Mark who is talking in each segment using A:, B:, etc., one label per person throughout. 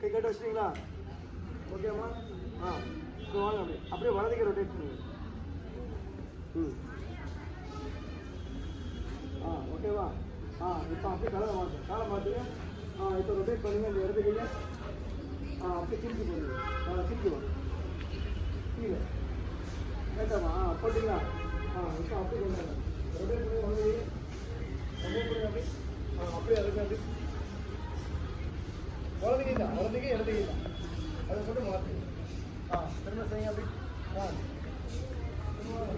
A: கை கட்ட வச்சிட்டீங்களா ஓகேம்மா ஆ ஸோ வாங்க அப்படியே. அப்படியே வலதுக்கு ரொட்டேட் பண்ணுங்க. ம். ஆ ஓகேவா ஆ இப்போ அப்படியே கலரை மாற்று காலை மாற்றுங்க ஆ இப்போ ரொட்டேட் பண்ணுங்க இந்த இடத்துக்கு ஆ அப்படியே திருப்பி பண்ணுங்க ஆ திருப்பி வாங்க. கீழே. கேட்டாமா ஆ போட்டிங்களா? ஆ இப்போ அப்படியே கொண்டு வாங்க ரொட்டேட் பண்ணி ஒன்று ரொட்டேட் பண்ணுங்க அப்படி ஆ அப்படியே இறங்க அப்படி வலதுக்கு இல்லை வலதுக்கு இடத்துக்கு இல்லை. அதை மட்டும் மாற்றுங்க ஆ திரும்ப செய்யுங்க அப்படி. ஆ. திரும்ப வாங்க.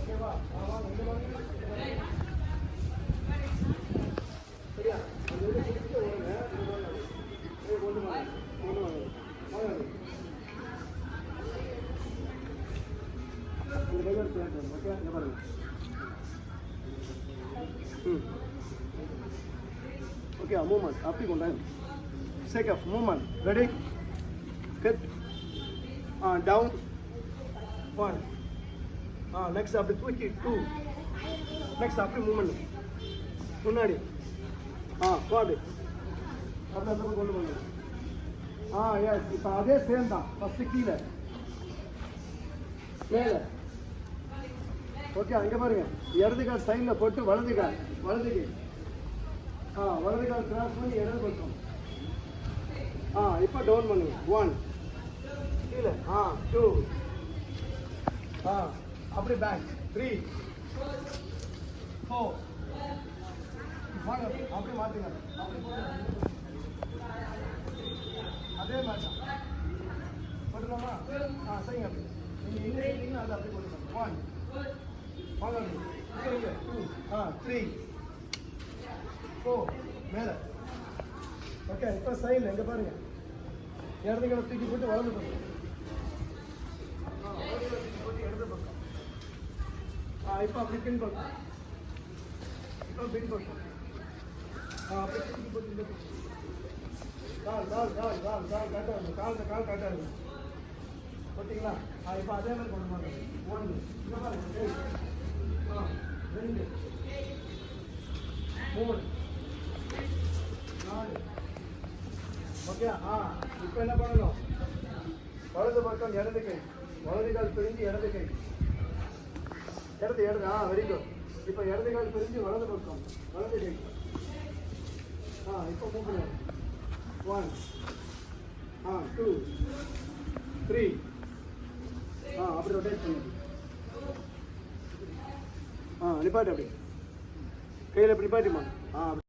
A: ஓகேவா ஆ வாங்க இந்த மாதிரி இந்த மாதிரி. சரியா? அது வந்து பிடிச்ச ஓடுங்க இந்த மாதிரி வாங்க. ஏய், கொண்டு வாங்க கொண்டு வாங்க வாங்க அப்படி. இந்த கையில் சேர்ந்து ஓகே இங்கே பாருங்க. ம். ஓகே மூமெண்ட் அப்படி கொண்டாங்க சேக் ஆஃப் மூமெண்ட் ரெடி கட் ஆ டவுன் ஒன் ஆ நெக்ஸ்ட் அப்படி தூக்கி டூ நெக்ஸ்ட் அப்படி மூமெண்ட் முன்னாடி. ஆ போ அப்படி அப்படி அந்த பக்கம் கொண்டு போங்க. Uh, ஆ எஸ் இப்போ அதே சேம் தான். ஃபஸ்ட்டு கீழே. மேலே. ஓகே அங்கே பாருங்க. இடது கால் சைடில் போட்டு வலது கால் வலதுக்கு ஆ வலது கால் கிராஸ் பண்ணி இடது பக்கம். ஆ இப்போ டவுன் பண்ணுங்க. ஒன் கீழே. ஆ டூ ஆ அப்படி பேக் த்ரீ ஃபோர் வாங்க அப்படி மாற்றுங்க அப்படி போடுங்க. அதே மாதிரி தான். போட்டுக்கலாமா ஆ சரிங்க. அப்படி நீங்கள் எங்கே இருக்கீங்களோ அதை அப்படி போட்டுக்கோங்க. ஒன் வாங்க அப்படி இங்கே டூ ஆ த்ரீ போ மேலே. ஓகே இப்போ சைடில் எங்கே பாருங்க. இடத்துக்கு தூக்கி போட்டு வளர்ந்து பக்கம். இடது பக்கம் ஆ இப்போ அப்படி பின் பக்கம் இப்போ பின் பக்கம் ஆ அப்படி தூக்கி போட்டு இந்த பக்கம். கால் கால் கால் கால் கால் கரெக்டாக கால் கால் கரெக்டாக ஓகேங்களா? ஆ இப்போ அதே மாதிரி கொண்டு வாங்க ஒன்று இந்த மாதிரி ஆ ரெண்டு மூணு ஓகே ஆ இப்போ என்ன பண்ணணும்? வலது பக்கம் இடது கை. வலது கால் பிரிஞ்சு இடது கை. இடது இடது ஆ வெரி குட் இப்போ இடது கால் பிரிஞ்சு வலது பக்கம். வலது கை. ஆ இப்போ மூவ் பண்ணுவோம் ஒன் ஆ டூ த்ரீ ஆ அப்படி ரொட்டேட் பண்ணுங்க ஆ நிப்பாட்டு அப்படி. கையில் இப்படி நிப்பாட்டிமா? ஆ